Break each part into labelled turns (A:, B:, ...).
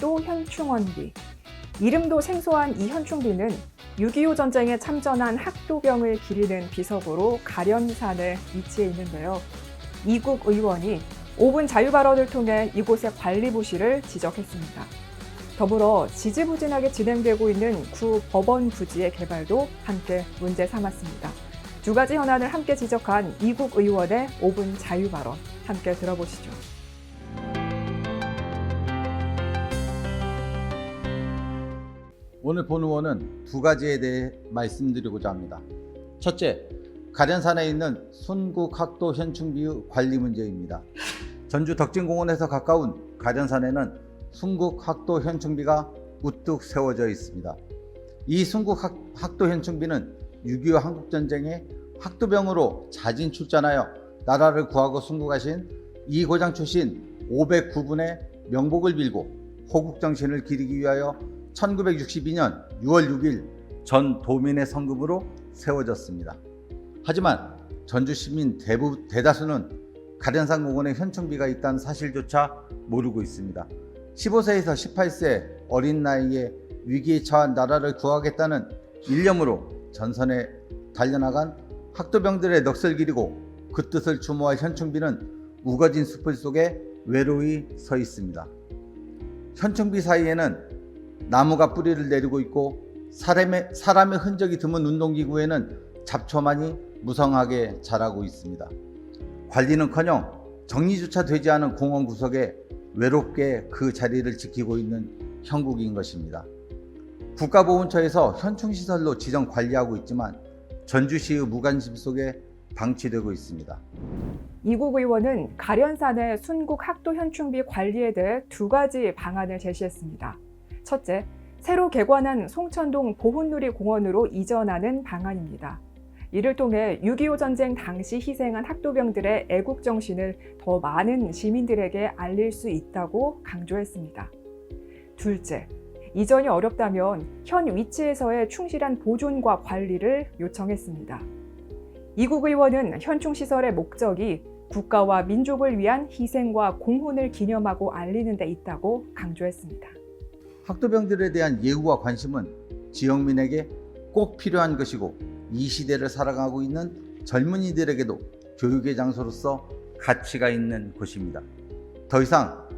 A: 학도현충원비. 이름도 생소한 이 현충비는 6.25 전쟁에 참전한 학도병을 기리는 비석으로 가련산에 위치해 있는데요. 이국 의원이 5분 자유 발언을 통해 이곳의 관리 부실을 지적했습니다. 더불어 지지부진하게 진행되고 있는 구 법원 부지의 개발도 함께 문제 삼았습니다. 두 가지 현안을 함께 지적한 이국 의원의 5분 자유 발언 함께 들어보시죠.
B: 오늘 본 의원은 두 가지에 대해 말씀드리고자 합니다. 첫째, 가련산에 있는 순국학도 현충비의 관리 문제입니다. 전주 덕진공원에서 가까운 가련산에는 순국학도 현충비가 우뚝 세워져 있습니다. 이 순국학도 현충비는 6.25 한국전쟁에 학도병으로 자진 출전하여 나라를 구하고 순국하신 이 고장 출신 509분의 명복을 빌고 호국정신을 기리기 위하여 1962년 6월 6일 전 도민의 성금으로 세워졌습니다. 하지만 전주 시민 대부, 대다수는 가련산 공원에 현충비가 있다는 사실조차 모르고 있습니다. 15세에서 18세 어린 나이에 위기에 처한 나라를 구하겠다는 일념으로 전선에 달려나간 학도병들의 넋을 기리고 그 뜻을 추모할 현충비는 우거진 숲을 속에 외로이 서 있습니다. 현충비 사이에는 나무가 뿌리를 내리고 있고 사람의, 사람의 흔적이 드문 운동기구에는 잡초만이 무성하게 자라고 있습니다. 관리는커녕 정리조차 되지 않은 공원 구석에 외롭게 그 자리를 지키고 있는 형국인 것입니다. 국가보훈처에서 현충시설로 지정 관리하고 있지만 전주시의 무관심 속에 방치되고 있습니다.
A: 이국 의원은 가련산의 순국 학도 현충비 관리에 대해 두 가지 방안을 제시했습니다. 첫째, 새로 개관한 송천동 보훈누리 공원으로 이전하는 방안입니다. 이를 통해 6.25 전쟁 당시 희생한 학도병들의 애국 정신을 더 많은 시민들에게 알릴 수 있다고 강조했습니다. 둘째, 이전이 어렵다면 현 위치에서의 충실한 보존과 관리를 요청했습니다. 이국 의원은 현충시설의 목적이 국가와 민족을 위한 희생과 공훈을 기념하고 알리는 데 있다고 강조했습니다.
B: 학도병들에 대한 예우와 관심은 지역민에게 꼭 필요한 것이고 이 시대를 살아가고 있는 젊은이들에게도 교육의 장소로서 가치가 있는 곳입니다. 더 이상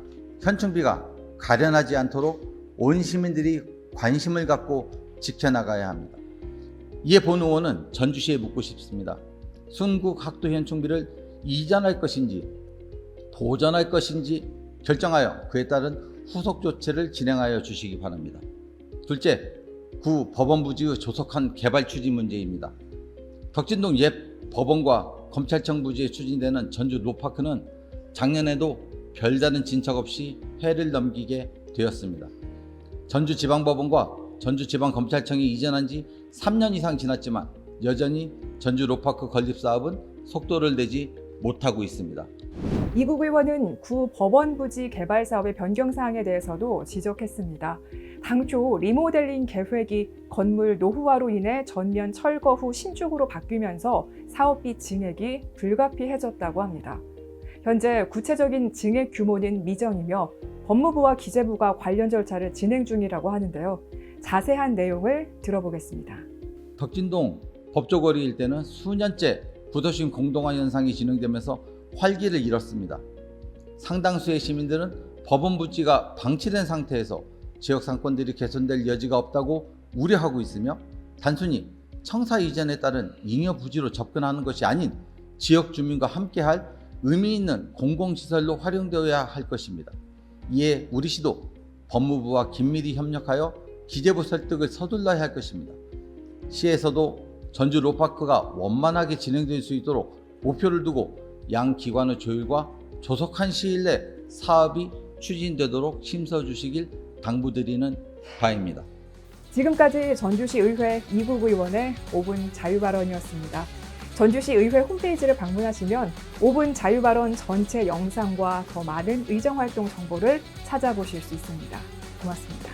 B: 현충비가 가련하지 않도록 온 시민들이 관심을 갖고 지켜나가야 합니다. 이에 본 의원은 전주시에 묻고 싶습니다. 순국 학도 현충비를 이전할 것인지 도전할 것인지 결정하여 그에 따른 후속 조치를 진행하여 주시기 바랍니다. 둘째, 구 법원 부지의 조속한 개발 추진 문제입니다. 덕진동 옛 법원과 검찰청 부지에 추진되는 전주 로파크는 작년에도 별다른 진척 없이 해를 넘기게 되었습니다. 전주지방법원과 전주지방검찰청이 이전한 지 3년 이상 지났지만 여전히 전주 로파크 건립 사업은 속도를 내지 못하고 있습니다.
A: 이국 의원은 구 법원 부지 개발 사업의 변경 사항에 대해서도 지적했습니다. 당초 리모델링 계획이 건물 노후화로 인해 전면 철거 후 신축으로 바뀌면서 사업비 증액이 불가피해졌다고 합니다. 현재 구체적인 증액 규모는 미정이며 법무부와 기재부가 관련 절차를 진행 중이라고 하는데요. 자세한 내용을 들어보겠습니다.
B: 덕진동 법조거리 일대는 수년째 부도심 공동화 현상이 진행되면서 활기를 잃었습니다. 상당수의 시민들은 법원 부지가 방치된 상태에서 지역 상권들이 개선될 여지가 없다고 우려하고 있으며 단순히 청사 이전에 따른 잉여 부지로 접근하는 것이 아닌 지역 주민과 함께할 의미 있는 공공시설로 활용되어야 할 것입니다. 이에 우리 시도 법무부와 긴밀히 협력하여 기재부 설득을 서둘러야 할 것입니다. 시에서도 전주 로파크가 원만하게 진행될 수 있도록 목표를 두고 양 기관의 조율과 조속한 시일 내 사업이 추진되도록 심서주시길 당부드리는 바입니다.
A: 지금까지 전주시 의회 이국 의원의 5분 자유 발언이었습니다. 전주시 의회 홈페이지를 방문하시면 5분 자유 발언 전체 영상과 더 많은 의정 활동 정보를 찾아보실 수 있습니다. 고맙습니다.